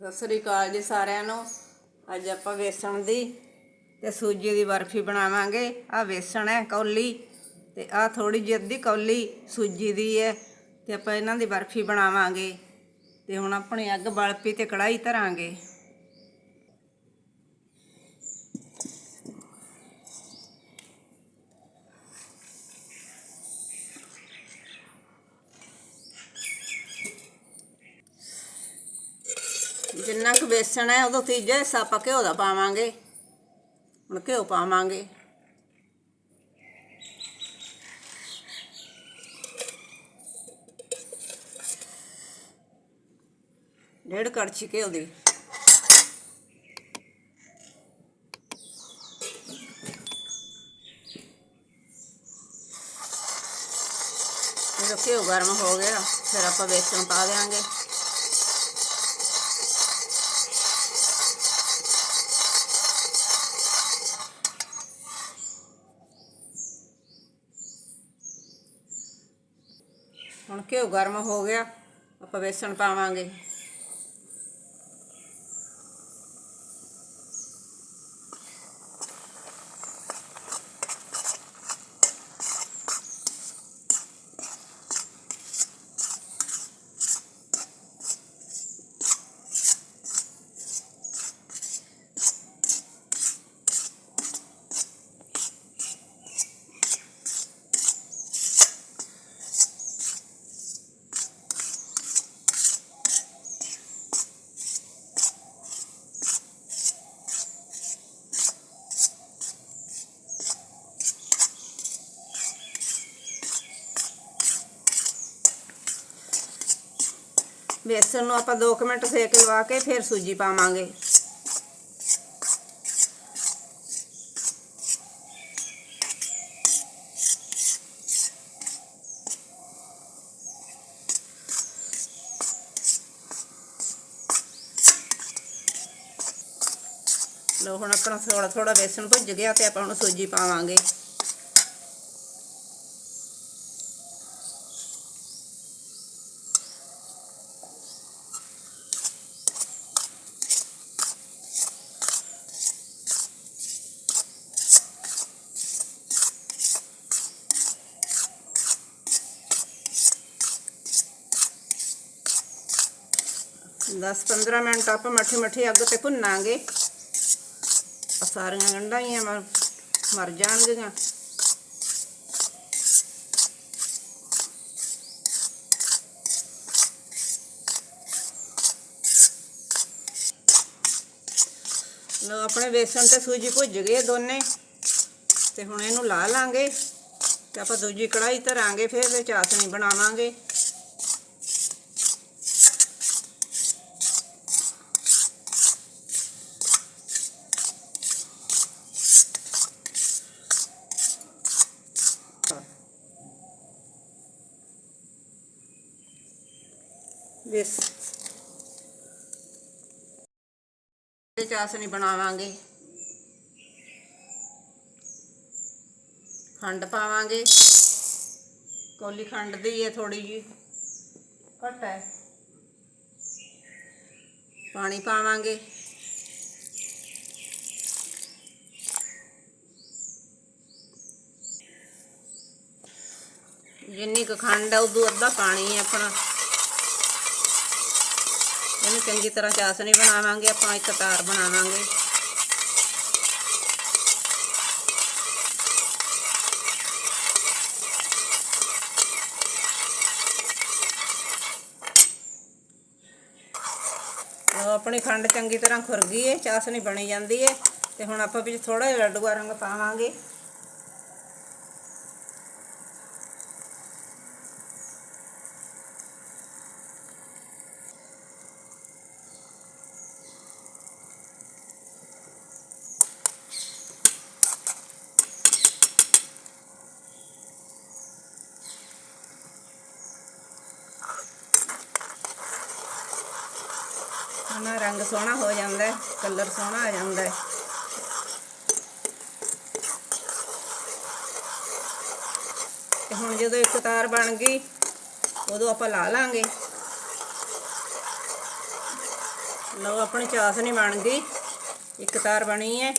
ਸਤਿ ਸ੍ਰੀ ਅਕਾਲ ਜੀ ਸਾਰਿਆਂ ਨੂੰ। ਅੱਜ ਆਪਾਂ ਵੇਸਣ ਦੀ ਤੇ ਸੂਜੀ ਦੀ ਬਰਫੀ ਬਣਾਵਾਂਗੇ। ਆ ਵੇਸਣ ਹੈ ਕੌਲੀ ਤੇ ਆ ਥੋੜੀ ਜਿਹੀ ਅੱਧੀ ਕੌਲੀ ਸੂਜੀ ਦੀ ਹੈ ਤੇ ਆਪਾਂ ਇਹਨਾਂ ਦੀ ਬਰਫੀ ਬਣਾਵਾਂਗੇ ਤੇ ਹੁਣ ਆਪਣੀ ਅੱਗ ਬਲ ਪਈ ਤੇ ਕੜਾਈ ਧਰਾਂਗੇ। ਜਿੰਨਾ ਕੁ ਵੇਸਣ ਹੈ ਉਦੋਂ ਤੀਜਾ ਹਿੱਸਾ ਆਪਾਂ ਘਿਓ ਦਾ ਪਾਵਾਂਗੇ। ਹੁਣ ਘਿਓ ਪਾਵਾਂਗੇ। ਡੇਢ ਕੜਛੀ ਘਿਓ ਦੀ। ਜਦੋਂ ਘਿਓ ਗਰਮ ਹੋ ਗਿਆ, ਫਿਰ ਆਪਾਂ ਵੇਸਣ ਪਾ ਦੇਵਾਂਗੇ ਹੁਣ ਘਿਓ ਗਰਮ ਹੋ ਗਿਆ ਆਪਾਂ ਵੇਸਣ ਪਾਵਾਂਗੇ। ਬੇਸਨ ਨੂੰ ਆਪਾਂ 2 ਮਿੰਟ ਸੇਕ ਲਵਾ ਕੇ ਫਿਰ ਸੂਜੀ ਪਾਵਾਂਗੇ। ਲੋ ਹੁਣ ਆਪਣਾ ਥੋੜਾ ਥੋੜਾ ਵੇਸਣ ਭੁੱਜ ਗਿਆ ਤੇ ਆਪਾਂ ਹੁਣ ਸੂਜੀ ਪਾਵਾਂਗੇ। ਦਸ 15 ਮਿੰਟ ਆਪਾਂ ਮੱਠੀ ਮੱਠੀ ਅੱਗ ਤੇ ਭੁੰਨਾਂਗੇ। ਸਾਰੀਆਂ ਗੰਢਾਂ ਮਰ ਜਾਣਗੀਆਂ। ਲੋ ਆਪਣੇ ਵੇਸਣ ਤੇ ਸੂਜੀ ਭੁੱਜ ਗਏ ਦੋਨੇ। ਤੇ ਹੁਣ ਇਹਨੂੰ ਲਾ ਲਾਂਗੇ ਤੇ ਆਪਾਂ ਦੂਜੀ ਕੜਾਈ ਧਰਾਂਗੇ, ਫਿਰ ਇਹਦੇ ਚ ਆਸਣੀ ਬਣਾਵਾਂਗੇ। ਵੇਸ ਤੇ ਚਾਸਣੀ ਬਣਾਵਾਂਗੇ। ਖੰਡ ਪਾਵਾਂਗੇ। ਕੋਲੀ ਖੰਡ ਦੀ ਹੈ ਥੋੜੀ ਜੀ ਘੱਟ ਹੈ। ਪਾਣੀ ਪਾਵਾਂਗੇ। ਜਿੰਨੀ ਕੁ ਖੰਡ ਹੈ, ਉਦੋਂ ਅੱਧਾ ਪਾਣੀ ਹੈ ਆਪਣਾ। ਇਹਨੂੰ ਚੰਗੀ ਤਰ੍ਹਾਂ ਚਾਸਣੀ ਬਣਾਵਾਂਗੇ, ਆਪਾਂ ਇੱਕ ਤਾਰ ਬਣਾਵਾਂਗੇ। ਲਓ, ਆਪਣੀ ਖੰਡ ਚੰਗੀ ਤਰ੍ਹਾਂ ਖੁਰ ਗਈ ਹੈ ਚਾਸਣੀ ਬਣੀ ਜਾਂਦੀ ਹੈ ਤੇ ਹੁਣ ਆਪਾਂ ਵਿੱਚ ਥੋੜਾ ਜਿਹਾ ਲੱਡੂਆ ਰੰਗ ਪਾਵਾਂਗੇ। ਹਨਾ ਰੰਗ ਸੋਹਣਾ ਹੋ ਜਾਂਦਾ ਹੈ, ਕਲਰ ਸੋਹਣਾ ਆ ਜਾਂਦਾ ਹੈ। ਤੇ ਹੁਣ ਜਦੋਂ ਇੱਕ ਤਾਰ ਬਣ ਗਈ, ਉਦੋਂ ਆਪਾਂ ਲਾ ਲਾਂਗੇ। ਲਓ, ਆਪਣੀ ਚਾਸਨੀ ਬਣ ਗਈ। ਇੱਕ ਤਾਰ ਬਣੀ ਹੈ,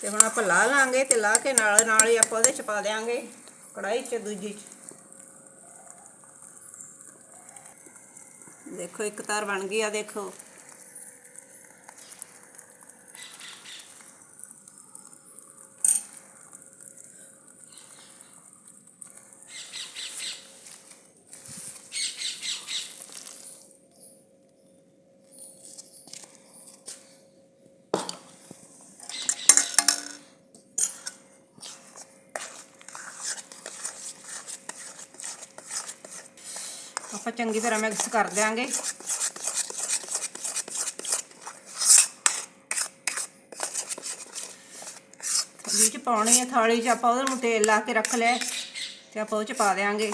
ਤੇ ਹੁਣ ਆਪਾਂ ਲਾ ਲਾਂਗੇ ਤੇ ਲਾ ਕੇ ਨਾਲ ਨਾਲ ਹੀ ਆਪਾਂ ਉਹਦੇ ਚ ਪਾ ਦਿਆਂਗੇ ਕੜਾਈ ਚ, ਦੂਜੀ ਚ। ਦੇਖੋ, ਇੱਕ ਤਾਰ ਬਣ ਗਈ ਆ, ਦੇਖੋ। ਆਪਾਂ ਚੰਗੀ ਤਰ੍ਹਾਂ ਮਿਕਸ ਕਰ ਦਿਆਂਗੇ। ਥਾਲੀ ਚ ਪਾਉਣੀ ਹੈ ਥਾਲੀ ਚ, ਆਪਾਂ ਉਹਦੇ ਨੂੰ ਤੇਲ ਲਾ ਕੇ ਰੱਖ ਲਿਆ ਤੇ ਆਪਾਂ ਉਹ ਚ ਪਾ ਦਿਆਂਗੇ।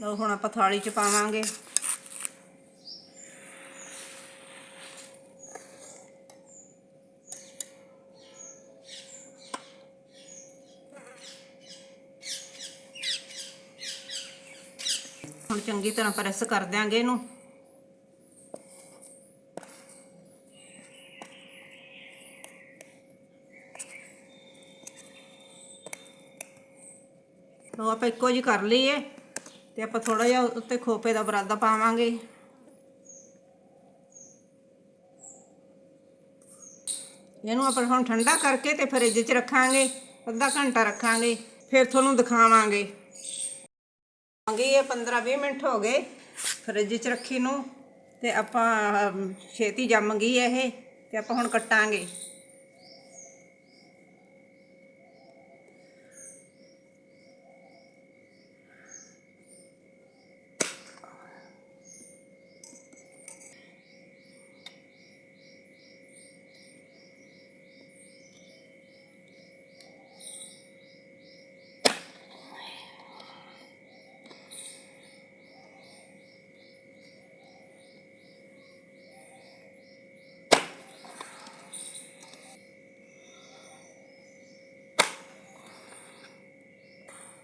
ਲਓ ਹੁਣ ਆਪਾਂ ਥਾਲੀ ਚ ਪਾਵਾਂਗੇ। ਹੁਣ ਚੰਗੀ ਤਰ੍ਹਾਂ ਪ੍ਰੈਸ ਕਰ ਦਿਆਂਗੇ ਇਹਨੂੰ। ਲਓ ਆਪਾਂ ਇੱਕੋ ਜੀ ਕਰ ਲਈਏ। ਤੇ ਆਪਾਂ ਥੋੜਾ ਜਿਹਾ ਉੱਤੇ ਖੋਪੇ ਦਾ ਬਰਾਦਾ ਪਾਵਾਂਗੇ। ਇਹਨੂੰ ਆਪਾਂ ਹੁਣ ਠੰਡਾ ਕਰਕੇ ਤੇ ਫਰਿੱਜ 'ਚ ਰੱਖਾਂਗੇ, ਅੱਧਾ ਘੰਟਾ ਰੱਖਾਂਗੇ, ਫਿਰ ਤੁਹਾਨੂੰ ਦਿਖਾਵਾਂਗੇ। ਮੰਗੀ ਇਹ 15-20 ਮਿੰਟ ਹੋ ਗਏ ਫਰਿੱਜ 'ਚ ਰੱਖੀ ਨੂੰ ਤੇ ਆਪਾਂ ਛੇਤੀ ਜੰਮ ਗਈ ਇਹ ਤੇ ਆਪਾਂ ਹੁਣ ਕੱਟਾਂਗੇ।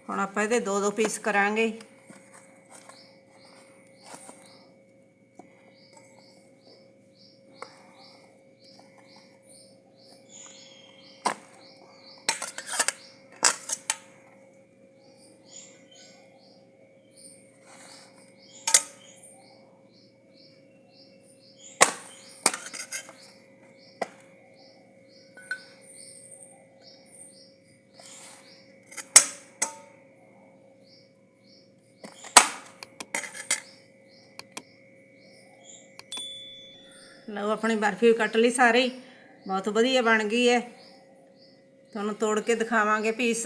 ਹੁਣ ਆਪਾਂ ਇਹਦੇ ਦੋ ਦੋ ਪੀਸ ਕਰਾਂਗੇ। ਲਓ, ਆਪਣੀ ਬਰਫੀ ਕੱਟ ਲਈ ਸਾਰੀ। ਬਹੁਤ ਵਧੀਆ ਬਣ ਗਈ ਹੈ ਤੁਹਾਨੂੰ ਤੋੜ ਕੇ ਦਿਖਾਵਾਂਗੇ ਪੀਸ।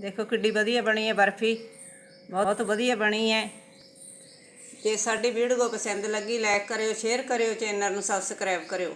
ਦੇਖੋ ਕਿੱਡੀ ਵਧੀਆ ਬਣੀ ਹੈ ਬਰਫੀ। ਬਹੁਤ ਵਧੀਆ ਬਣੀ ਹੈ ਜੇ ਸਾਡੀ ਵੀਡੀਓ ਪਸੰਦ ਲੱਗੀ ਲਾਈਕ ਕਰਿਓ ਸ਼ੇਅਰ ਕਰਿਓ ਚੈਨਲ ਨੂੰ ਸਬਸਕ੍ਰਾਈਬ ਕਰਿਓ।